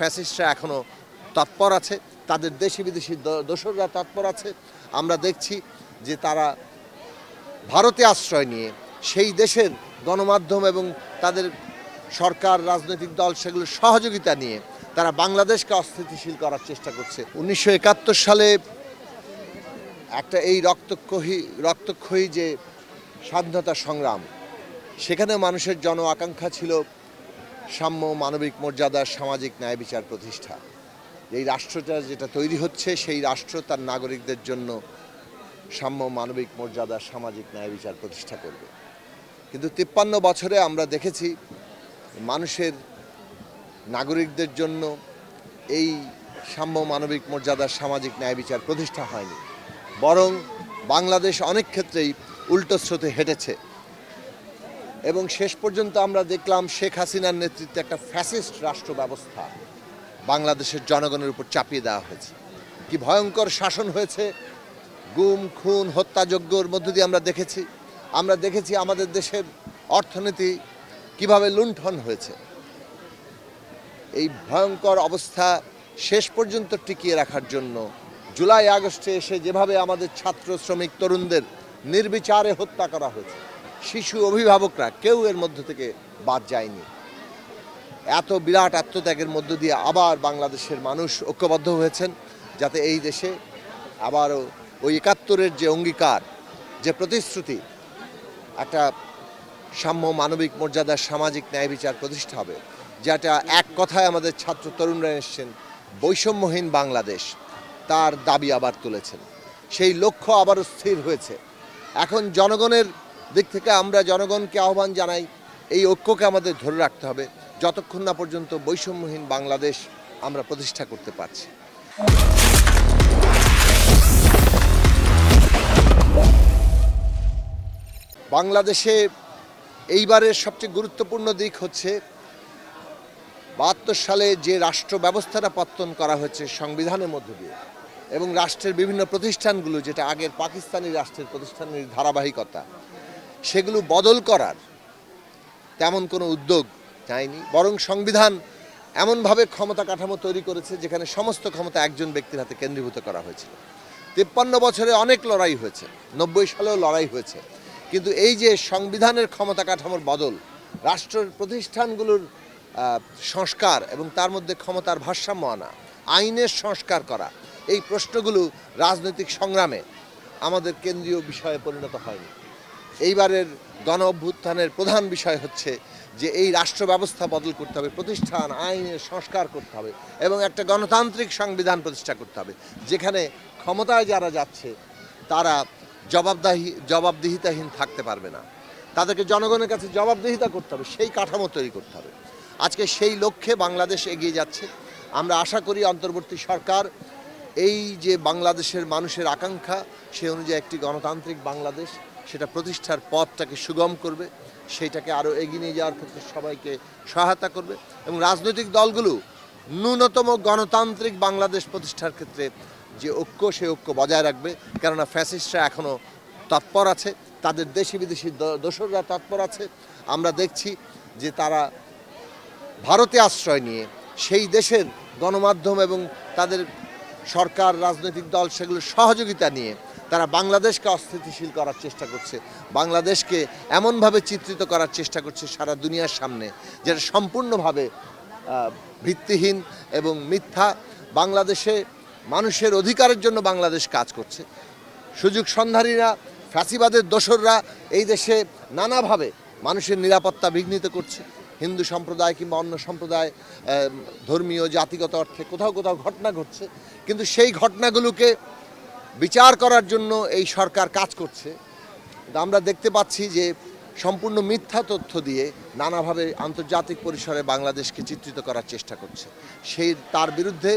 ফ্যাসিস্টরা এখনও তৎপর আছে, তাদের দেশি বিদেশি দোসররা তৎপর আছে। আমরা দেখছি যে তারা ভারতে আশ্রয় নিয়ে সেই দেশের গণমাধ্যম এবং তাদের সরকার, রাজনৈতিক দল সেগুলোর সহযোগিতা নিয়ে তারা বাংলাদেশকে অস্থিতিশীল করার চেষ্টা করছে। উনিশশো একাত্তর সালে একটা এই রক্তক্ষয়ী রক্তক্ষয়ী যে স্বাধীনতা সংগ্রাম সেখানে মানুষের জন আকাঙ্ক্ষা ছিল সাম্য মানবিক মর্যাদা সামাজিক ন্যায় বিচার প্রতিষ্ঠা। এই রাষ্ট্রটা যেটা তৈরি হচ্ছে, সেই রাষ্ট্র তার নাগরিকদের জন্য সাম্য মানবিক মর্যাদা সামাজিক ন্যায় বিচার প্রতিষ্ঠা করবে। কিন্তু তিপ্পান্ন বছরে আমরা দেখেছি মানুষের নাগরিকদের জন্য এই সাম্য মানবিক মর্যাদা সামাজিক ন্যায় বিচার প্রতিষ্ঠা হয়নি। বরং বাংলাদেশ অনেক ক্ষেত্রেই উল্টো স্রোতে হেঁটেছে। এবং শেষ পর্যন্ত আমরা দেখলাম শেখ হাসিনার নেতৃত্বে একটা ফ্যাসিস্ট রাষ্ট্র ব্যবস্থা বাংলাদেশের জনগণের উপর চাপিয়ে দেওয়া হয়েছে। কি ভয়ঙ্কর শাসন হয়েছে, গুম, খুন, হত্যাযজ্ঞর মধ্য দিয়ে আমরা দেখেছি। আমরা দেখেছি আমাদের দেশের অর্থনীতি কীভাবে লুণ্ঠন হয়েছে। এই ভয়ঙ্কর অবস্থা শেষ পর্যন্ত টিকিয়ে রাখার জন্য জুলাই আগস্টে এসে যেভাবে আমাদের ছাত্র, শ্রমিক, তরুণদের নির্বিচারে হত্যা করা হয়েছে শিশু অভিভাবকরা কেউ এর মধ্য থেকে বাদ যায়নি। এত বিরাট আত্মত্যাগের মধ্য দিয়ে আবার বাংলাদেশের মানুষ ঐক্যবদ্ধ হয়েছেন যাতে এই দেশে আবারও ওই একাত্তরের যে অঙ্গীকার, যে প্রতিশ্রুতি, একটা সাম্য মানবিক মর্যাদা সামাজিক ন্যায় বিচার প্রতিষ্ঠা হবে, যেটা এক কথায় আমাদের ছাত্র তরুণরা এসছেন, বৈষম্যহীন বাংলাদেশ, তার দাবি আবার তুলেছেন। সেই লক্ষ্য আবারও স্থির হয়েছে। এখন জনগণের দিক থেকে আমরা জনগণকে আহ্বান জানাই, এই ঐক্যকে আমাদের ধরে রাখতে হবে। যতক্ষণ না পর্যন্ত বৈষম্যহীন বাংলাদেশ আমরা প্রতিষ্ঠা করতে পারছি। বাংলাদেশে এইবারের সবচেয়ে গুরুত্বপূর্ণ দিক হচ্ছে, বাহাত্তর সালে যে রাষ্ট্র ব্যবস্থাটা পত্তন করা হয়েছে সংবিধানের মধ্য দিয়ে এবং রাষ্ট্রের বিভিন্ন প্রতিষ্ঠানগুলো, যেটা আগের পাকিস্তানি রাষ্ট্রের প্রতিষ্ঠানের ধারাবাহিকতা সেগুলো বদল করার তেমন কোনো উদ্যোগ নেয়নি বরং সংবিধান এমনভাবে ক্ষমতা কাঠামো তৈরি করেছে যেখানে সমস্ত ক্ষমতা একজন ব্যক্তির হাতে কেন্দ্রীভূত করা হয়েছিল। তিপ্পান্ন বছরে অনেক লড়াই হয়েছে, নব্বই সালেও লড়াই হয়েছে। কিন্তু এই যে সংবিধানের ক্ষমতা কাঠামোর বদল, রাষ্ট্রের প্রতিষ্ঠানগুলোর সংস্কার এবং তার মধ্যে ক্ষমতার ভারসাম্য আনা, আইনের সংস্কার করা, এই প্রশ্নগুলো রাজনৈতিক সংগ্রামে আমাদের কেন্দ্রীয় বিষয়ে পরিণত হয়নি। এইবারের গণ অভ্যুত্থানের প্রধান বিষয় হচ্ছে যে এই রাষ্ট্র ব্যবস্থা বদল করতে হবে, প্রতিষ্ঠান, আইনের সংস্কার করতে হবে এবং একটা গণতান্ত্রিক সংবিধান প্রতিষ্ঠা করতে হবে। যেখানে ক্ষমতায় যারা যাচ্ছে, তারা জবাবদাহি, জবাবদিহিতাহীন থাকতে পারবে না। তাদেরকে জনগণের কাছে জবাবদিহিতা করতে হবে, সেই কাঠামো তৈরি করতে হবে। আজকে সেই লক্ষ্যে বাংলাদেশ এগিয়ে যাচ্ছে। আমরা আশা করি অন্তর্বর্তী সরকার এই যে বাংলাদেশের মানুষের আকাঙ্ক্ষা, সে অনুযায়ী একটি গণতান্ত্রিক বাংলাদেশ সেটা প্রতিষ্ঠার পথটাকে সুগম করবে, সেইটাকে আরও এগিয়ে নিয়ে যাওয়ার ক্ষেত্রে সবাইকে সহায়তা করবে এবং রাজনৈতিক দলগুলো ন্যূনতম গণতান্ত্রিক বাংলাদেশ প্রতিষ্ঠার ক্ষেত্রে যে ঐক্য সে ঐক্য বজায় রাখবে। কেননা ফ্যাসিস্টরা এখনও তৎপর আছে, তাদের দেশি বিদেশি দোসররা তৎপর আছে। আমরা দেখছি যে তারা ভারতে আশ্রয় নিয়ে সেই দেশের গণমাধ্যম এবং তাদের সরকার, রাজনৈতিক দল সেগুলোর সহযোগিতা নিয়ে তারা বাংলাদেশকে অস্থিতিশীল করার চেষ্টা করছে, বাংলাদেশকে এমনভাবে চিত্রিত করার চেষ্টা করছে সারা দুনিয়ার সামনে, যেটা সম্পূর্ণভাবে ভিত্তিহীন এবং মিথ্যা। বাংলাদেশে মানুষের অধিকারের জন্য বাংলাদেশ কাজ করছে। সুযোগ সন্ধানীরা ফ্যাসিবাদের দোসররা এই দেশে নানাভাবে মানুষের নিরাপত্তা বিঘ্নিত করছে। হিন্দু সম্প্রদায় কিংবা অন্য সম্প্রদায় ধর্মীয়, জাতিগত অর্থে কোথাও কোথাও ঘটনা ঘটছে। কিন্তু সেই ঘটনাগুলোকে বিচার করার জন্য এই সরকার কাজ করছে। আমরা দেখতে পাচ্ছি যে সম্পূর্ণ মিথ্যা তথ্য দিয়ে নানাভাবে আন্তর্জাতিক পরিসরে বাংলাদেশকে চিত্রিত করার চেষ্টা করছে। সেই, তার বিরুদ্ধে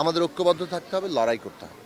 আমাদের ঐক্যবদ্ধ থাকতে হবে, লড়াই করতে হবে।